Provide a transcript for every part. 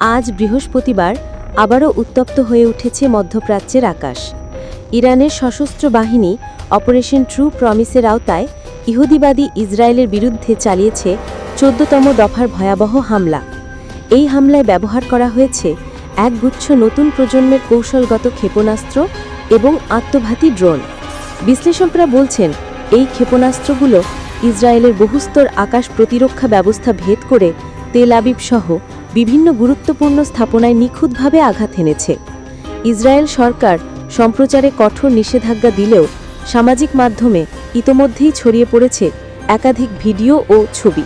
আজ বৃহস্পতিবার আবারও উত্তপ্ত হয়ে উঠেছে মধ্যপ্রাচ্যের আকাশ। ইরানের সশস্ত্র বাহিনী অপারেশন ট্রু প্রমিসের আওতায় ইহুদিবাদী ইসরায়েলের বিরুদ্ধে চালিয়েছে চোদ্দতম দফার ভয়াবহ হামলা। এই হামলায় ব্যবহার করা হয়েছে একগুচ্ছ নতুন প্রজন্মের কৌশলগত ক্ষেপণাস্ত্র এবং আত্মঘাতী ড্রোন। বিশ্লেষকরা বলছেন, এই ক্ষেপণাস্ত্রগুলো ইসরায়েলের বহুস্তর আকাশ প্রতিরক্ষা ব্যবস্থা ভেদ করে তেল আবিব সহ বিভিন্ন গুরুত্বপূর্ণ স্থাপনায় নিখুঁতভাবে আঘাত এনেছে। ইসরায়েল সরকার সম্প্রচারে কঠোর নিষেধাজ্ঞা দিলেও সামাজিক মাধ্যমে ইতোমধ্যেই ছড়িয়ে পড়েছে একাধিক ভিডিও ও ছবি।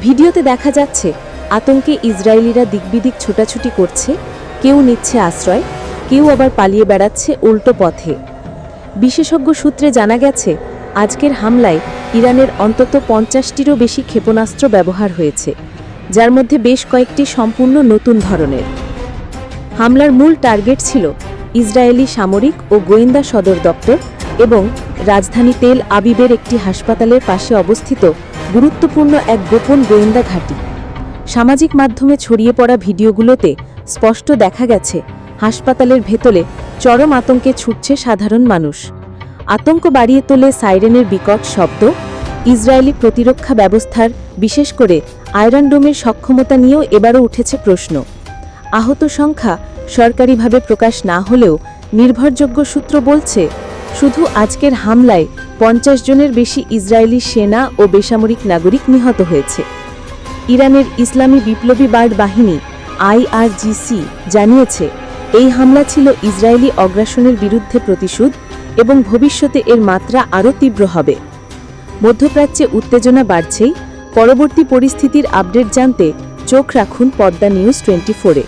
ভিডিওতে দেখা যাচ্ছে, আতঙ্কে ইসরায়েলিরা দিকবিদিক ছোটাছুটি করছে, কেউ নিচ্ছে আশ্রয়, কেউ আবার পালিয়ে বেড়াচ্ছে উল্টো পথে। বিশেষজ্ঞ সূত্রে জানা গেছে, আজকের হামলায় ইরানের অন্তত পঞ্চাশটিরও বেশি ক্ষেপণাস্ত্র ব্যবহার হয়েছে। যার মধ্যে বেশ কয়েকটি সম্পূর্ণ নতুন ধরনের। হামলার মূল টার্গেট ছিল ইসরায়েলি সামরিক ও গোয়েন্দা সদর দপ্তর এবং রাজধানী তেল আবিবের একটি হাসপাতালের পাশে অবস্থিত গুরুত্বপূর্ণ এক গোপন গোয়েন্দা ঘাঁটি। সামাজিক মাধ্যমে ছড়িয়ে পড়া ভিডিওগুলোতে স্পষ্ট দেখা গেছে, হাসপাতালের ভেতরে চরম আতঙ্কে ছুটছে সাধারণ মানুষ। আতঙ্ক বাড়িয়ে তোলে সাইরেনের বিকট শব্দ, ইসরায়েলি প্রতিরক্ষা ব্যবস্থার, বিশেষ করে আয়রন ডোমের সক্ষমতা নিয়েও এবারও উঠেছে প্রশ্ন। আহত সংখ্যা সরকারিভাবে প্রকাশ না হলেও নির্ভরযোগ্য সূত্র বলছে, শুধু আজকের হামলায় পঞ্চাশ জনের বেশি ইসরায়েলি সেনা ও বেসামরিক নাগরিক নিহত হয়েছে। ইরানের ইসলামী বিপ্লবী বার্ড বাহিনী আইআরজিসি জানিয়েছে, এই হামলা ছিল ইসরায়েলি অগ্রাসনের বিরুদ্ধে প্রতিশোধ এবং ভবিষ্যতে এর মাত্রা আরও তীব্র হবে। মধ্যপ্রাচ্যে উত্তেজনা বাড়ছেই পরবর্তী পরিস্থিতির আপডেট জানতে চোখ রাখুন পদ্মা নিউজ টোয়েন্টি ফোরে।